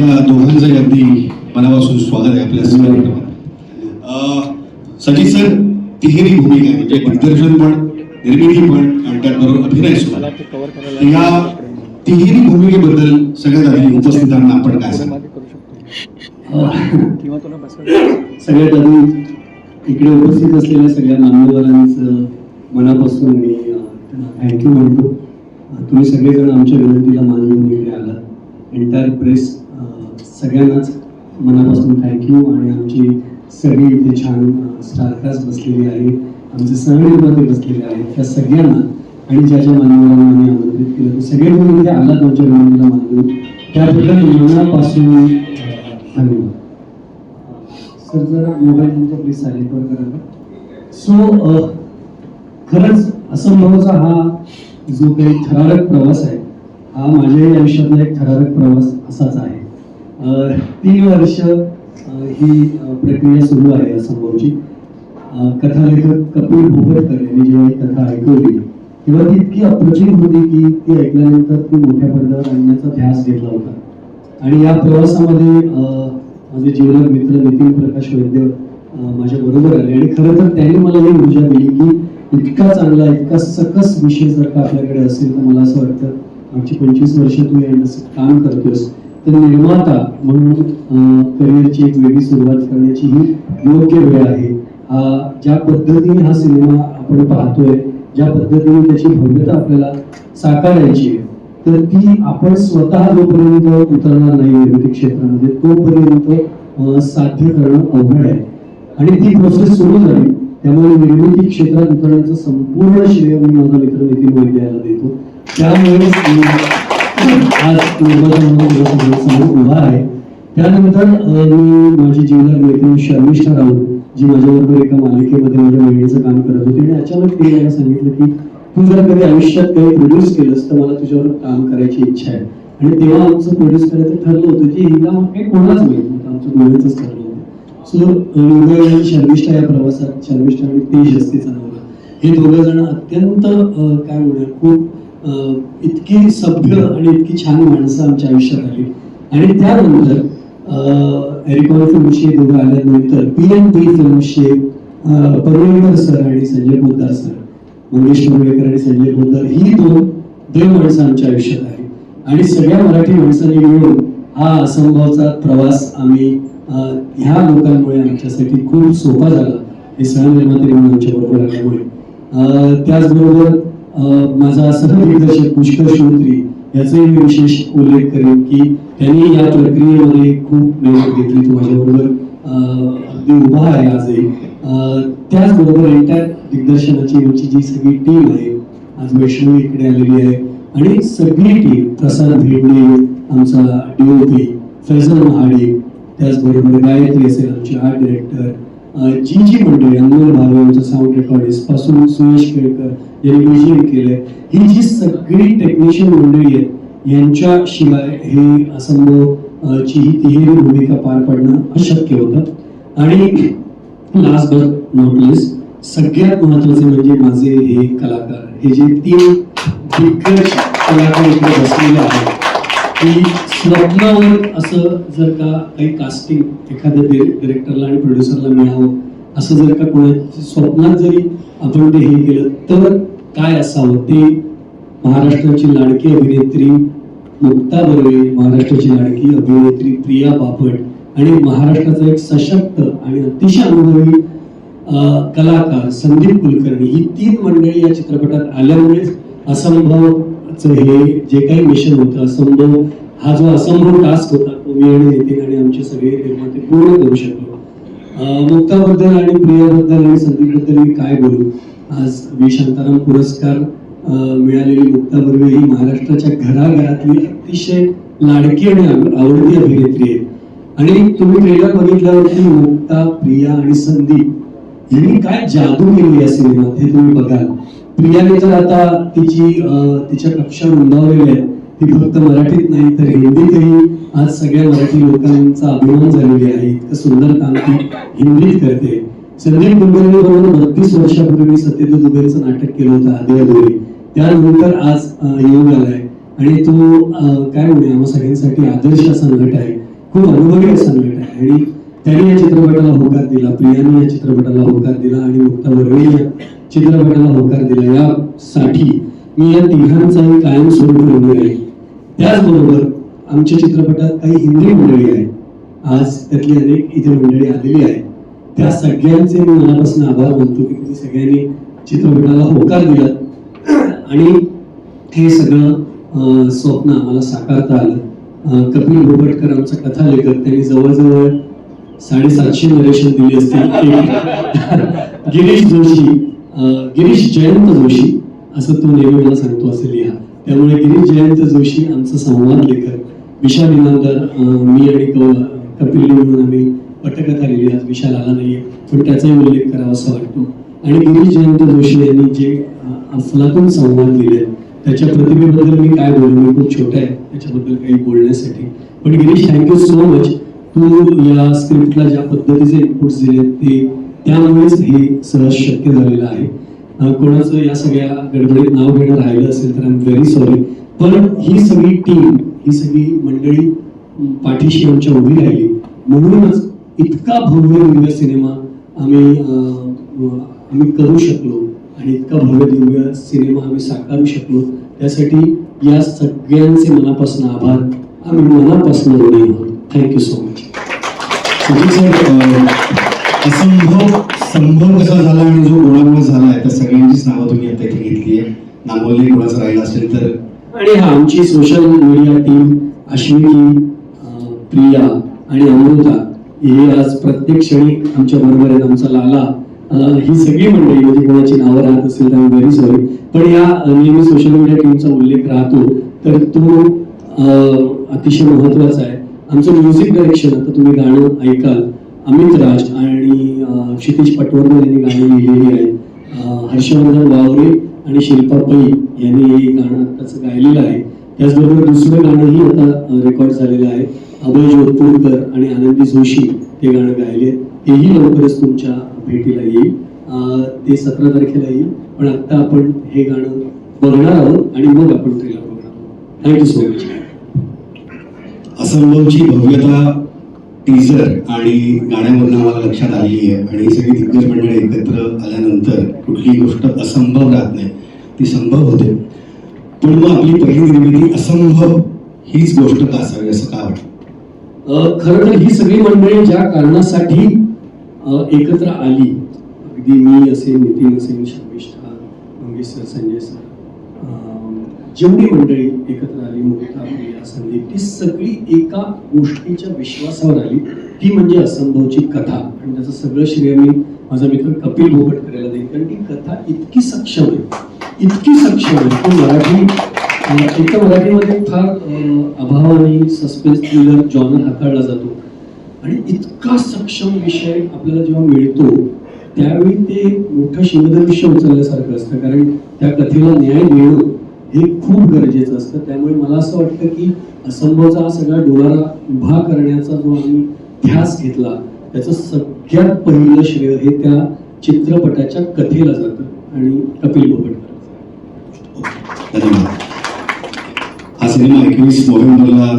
आपल्या दोघांचं अगदी मनापासून स्वागत आहे आपल्या कार्यक्रमात अं, सर तिहेरी भूमिका म्हणजे दिग्दर्शन पण निर्मिती पण आणि त्याचबरोबर अभिनय सुद्धा. या तिहेरी भूमिकेबद्दल सगळ्यात आधी उपस्थितांना आपण काय सांगा? सगळ्यात आधी इकडे उपस्थित असलेल्या सगळ्या मान्यवरांचं मनापासून मी त्यांना थँक्यू म्हणतो. तुम्ही सगळेजण आमच्या विनंतीला मान देऊन इकडे आलात एंटायर प्रेस सगळ्यांनाच मनापासून थँक्यू आणि आमची सगळी इथे छान स्टारकास्ट बसलेली आहे. आमचे सहनिर्माते बसलेले आहेत. त्या सगळ्यांना आणि ज्या ज्या मान्यवरांना आम्ही आमंत्रित केलं ते सगळ्यांनी म्हणजे इथे आलात आमच्या विनंतीला मान देऊन त्याबद्दल मनापासून धन्यवाद. सर जरा मोबाईल तुमचा प्लीज सायलेंटवर करा. सो खरंच असंभवचा हा जो काही थरारक प्रवास आहे हा माझ्याही आयुष्यातला एक थरारक प्रवास असाच आहे. तीन वर्ष ही प्रक्रिया सुरू आहे असंभवची अ, कथालेखक कपिल भोपटकर यांनी जेव्हा ही कथा ऐकवली तेव्हा ती इतकी अप्रचित होती की ती ऐकल्यानंतर ती मोठ्या पडद्यावर आणण्याचा ध्यास घेतला होता. आणि या प्रवासामध्ये माझे जीवलग मित्र नितीन प्रकाश वैद्य माझ्या बरोबर आले. आणि खरं तर त्यांनी मला ही ऊर्जा दिली की इतका चांगला इतका सकस विषय जर का आपल्याकडे असेल तर मला असं वाटतं आमची पंचवीस वर्ष तू या काम करतोस तर निर्माता म्हणून करिअरची एक वेगळी सुरुवात करण्याची ही योग्य वेळ आहे. हा ज्या पद्धतीने हा सिनेमा आपण पाहतोय ज्या पद्धतीने त्याची भव्यता आपल्याला साकारायची आहे तर ती आपण स्वतः जोपर्यंत उतरणार नाही निर्मिती क्षेत्रामध्ये तोपर्यंत साध्य करणं अवघड आहे. आणि ती प्रोसेस सुरू झाली त्यामुळे निर्मिती क्षेत्रात उतरण्याचं संपूर्ण श्रेय मी माझा मित्र नितीन वैद्य याला देतो. त्यामुळे आज निर्माता उभा आहे त्यानंतर मी माझी जीवनात मैत्रीण शर्मिष्ठा राऊत जी माझ्याबरोबर एका मालिकेमध्ये माझ्या बहिणीचं काम करत होती आणि अचानक तिने मला सांगितलं की तू जर कधी आयुष्यात काही प्रोड्यूस केलंस तर मला तुझ्यावर काम करायची इच्छा आहे आणि तेव्हा आमचं प्रोड्यूस करायचं ठरलं होतं की हिला काही कोणाच माहीत नव्हतं आमचं दोघांचंच ठरलं होतं सो हृदय आणि शर्मिष्ठा या प्रवासात शर्मिष्ठा आणि तेज असतेचा नवरा हे दोघं जण अत्यंत काय म्हणूया खूप इतकी सभ्य आणि इतकी छान माणसं आमच्या आयुष्यात आली. आणि त्यानंतर एरिकॉन फिल्मशी दोघं आल्यानंतर पी एन पी फिल्मशी परुळेकर सर आणि संजय पोद्दार सर मंगेश मुंबईकर आणि संजय पोद्दार ही दोन दोन माणसं आमच्या आयुष्यात आली. आणि सगळ्या मराठी माणसांनी मिळून हा असंभवचा प्रवास आम्ही ह्या लोकांमुळे आमच्यासाठी खूप सोपा झाला. हे सहनिर्माते म्हणून आमच्या बरोबर आल्यामुळे. अं, त्याचबरोबर माझा सहदिग्दर्शक पुष्कर श्रोत्री याचाही मी विशेष उल्लेख करेन की त्यांनी या प्रक्रियेमध्ये खूप मेहनत घेतली तो माझ्याबरोबर अगदी उभा आहे आजही. त्याचबरोबर एंटायर दिग्दर्शनाची यांची जी सगळी टीम आहे आज वैष्णवी इकडे आलेली आहे. आणि सगळी टीम प्रसाद भिडणे आमचा डीओपी फैजल महाडिक त्याचबरोबर गायत्री असेल आमचे आर्ट डिरेक्टर जी जी मंडळी अनमोल भावे आमचं साऊंड रेकॉर्डिस्टपासून सुयश केळकर यांनी म्युझिक केलंय. ही जी सगळी टेक्निशियन मंडळी आहेत यांच्याशिवाय हे असंभव ची ही तिहेरी भूमिका पार पडणं अशक्य होतं. आणि लास्ट बट नॉट लिस्ट सगळ्यात महत्त्वाचे म्हणजे माझे हे कलाकार हे जे तीन दिग्गज कलाकार इकडे बसलेले आहेत की स्वप्नावर असं जर का काही कास्टिंग एखाद्या डिरेक्टरला आणि प्रोड्युसरला मिळावं असं जर का कोणाच्या स्वप्नात जरी आपण ते हे केलं तर काय असावं? ते महाराष्ट्राची लाडकी अभिनेत्री मुक्ता बर्वे महाराष्ट्राची लाडकी अभिनेत्री प्रिया बापट आणि महाराष्ट्राचा एक सशक्त आणि अतिशय अनुभवी कलाकार संदीप कुलकर्णी ही तीन मंडळी या चित्रपटात आल्यामुळेच असंभवचं हे जे काही मिशन होतं असंभव हा जो असंभव टास्क होता तो मी आणि नितीन आणि आमचे सगळे निर्माते पूर्ण करू शकलो. मुक्ताबद्दल आणि प्रियाबद्दल आणि संदीपबद्दल मी काय बोलू? आज वी शांताराम पुरस्कार मिळालेली मुक्ता बर्वे ही महाराष्ट्राच्या घराघरातली अतिशय लाडकी आणि आवडती अभिनेत्री आहे. आणि तुम्ही ट्रेलर बघितल्यावरती मुक्ता प्रिया आणि संदीप यांनी काय जादू केली या सिनेमात हे तुम्ही बघाल. प्रियाने तर आता तिची तिच्या कक्षा रुंदावलेल्या आहेत. ती फक्त मराठीत नाही तर हिंदीतही आज सगळ्या मराठी लोकांचा अभिमान झालेली आहे. इतकं सुंदर काम ती हिंदीत करते. संदीप कुलकर्णी बरोबर बत्तीस वर्षापूर्वी सत्यजित दुबेचं नाटक केलं होतं आधी अधुरी. त्यानंतर आज योग आलाय. आणि तो काय म्हणूया आम्हा सगळ्यांसाठी आदर्श संघट आहे. खूप अनुभवी संघट आहे. आणि त्यांनी या चित्रपटाला होकार दिला प्रियाने या चित्रपटाला होकार दिला आणि मुक्ता वर्वे या चित्रपटाला होकार दिला. यासाठी मी या तिघांचाही कायमस्वरूपी ऋणी आहे. त्याचबरोबर आमच्या चित्रपटात काही हिंदी मंडळी आहेत. आज त्यातली अनेक इथे मंडळी आलेली आहे त्या सगळ्यांचे मी मनापासून आभार मानतो की तुम्ही सगळ्यांनी चित्रपटाला होकार दिला. आणि हे सगळं अं, स्वप्न आम्हाला साकारता आलं. कपिल भोपटकर आमचा कथा लेखक त्यांनी जवळजवळ साडेसातशे नरेशन दिली असतील गिरीश जोशी गिरीश जयंत जोशी असं तो नेहमी मला सांगतो असं लिहा. त्यामुळे गिरीश जयंत जोशी आमचा संवाद लेखक. विशाल इनामदार मी आणि कपिल म्हणून आम्ही पटकथा लिहिली. आज विशाल आला नाहीये पण त्याचाही उल्लेख करावा असं वाटतो. आणि गिरीश जयंत जोशी यांनी जे अफलातून संवाद लिहिले त्याच्या प्रतिभेबद्दल मी काय बोलू? मी खूप छोटा आहे त्याच्याबद्दल काही बोलण्यासाठी. पण Girish thank you so much तू या स्क्रिप्टला ज्या पद्धतीचे इनपुट्स दिले ते त्यामुळेच हे सहज शक्य झालेलं आहे. कोणाचं या सगळ्या गडबडीत नाव घेणं राहिलं असेल तर आय एम व्हेरी सॉरी पण ही सगळी टीम ही सगळी मंडळी पाठीशी आमच्या उभी राहिली. म्हणूनच इतका भव्य दिव्य सिनेमा आम्ही आम्ही करू शकलो आणि इतका भव्य दिव्य सिनेमा आम्ही साकारू शकलो. त्यासाठी या सगळ्यांचे मनापासून आभार. आम्ही मनापासून ऋणी आहोत थँक्यू सो मच असंभव संभव कसा झाला आणि जो कोणामुळे झाला आहे त्या सगळ्यांचीच नावं तुम्ही आता इथे घेतली आहे नामोल्ले कोणाचं राहिलं असेल तर. आणि हा आमची social media team Ashwini Priya आणि अमृता हे आज प्रत्येक क्षणी आमच्या बरोबर आहेत. आमचा लाला ही सगळी मंडळी म्हणजे कोणाची नावं राहत असेल तर व्हेरी सॉरी पण या नेहमी सोशल मीडिया टीमचा उल्लेख राहतो तर तो अतिशय महत्त्वाचा आहे. आमचं म्युझिक डायरेक्शन आता तुम्ही गाणं ऐकाल अमित राज आणि अं, क्षितिज पटवर्धन यांनी गाणी लिहिलेली आहेत हर्षवर्धन वावरे आणि शिल्पा पै यांनी हे गाणं आत्ताचं गायलेलं आहे. त्याचबरोबर दुसरं गाणंही आता रेकॉर्ड झालेलं आहे. अभय जोधपूरकर आणि आनंदी जोशी ते गाणं गायले. तेही लवकरच तुमच्या भेटीला येईल. ते सतरा तारखेला येईल. पण आता आपण हे गाणं बघणार आहोत आणि मग आपण त्याला बघणार आहोत थँक्यू सो मच असंभवची भव्यता टीजर आणि गाण्यामधून आम्हाला लक्षात आलेली आहे. आणि ही सगळी दिग्गज मंडळी एकत्र आल्यानंतर कुठलीही गोष्ट असंभव राहत नाही. ती संभव होते. पण मग आपली पहिली निर्मिती असंभव हीच गोष्ट का असावी असं का वाटतं? खरं तर ही सगळी मंडळी ज्या कारणासाठी एकत्र आली अगदी मी असेल नितीन असेल शर्मिष्ठा मंगेश सर संजय सर जेवढी मंडळी एकत्र आली मुक्ता प्रिया संदीप ती सगळी एका गोष्टीच्या विश्वासावर आली. ती म्हणजे असंभवची कथा. आणि त्याचं सगळं श्रेय मी माझा मित्र कपिल भोगट करायला देईल कारण ती कथा इतकी सक्षम आहे. इतकी सक्षम आहे. की मराठी एका मराठीमध्ये फार अभावाने सस्पेन्स थ्रिलर जॉनर हाताळला जातो. आणि इतका सक्षम विषय आपल्याला जेव्हा मिळतो त्यावेळी ते मोठं शिवधनुष्य उचलल्यासारखं असतं. कारण त्या कथेला न्याय मिळणं हे खूप गरजेचं असतं. त्यामुळे मला असं वाटतं की असंभवचा हा सगळा डोलारा उभा करण्याचा जो आम्ही ध्यास घेतला त्याचं सगळ्यात पहिलं श्रेय हे त्या चित्रपटाच्या कथेला जातं आणि कपिल भोगटकर धन्यवाद. हा सिनेमा एकवीस नोव्हेंबरला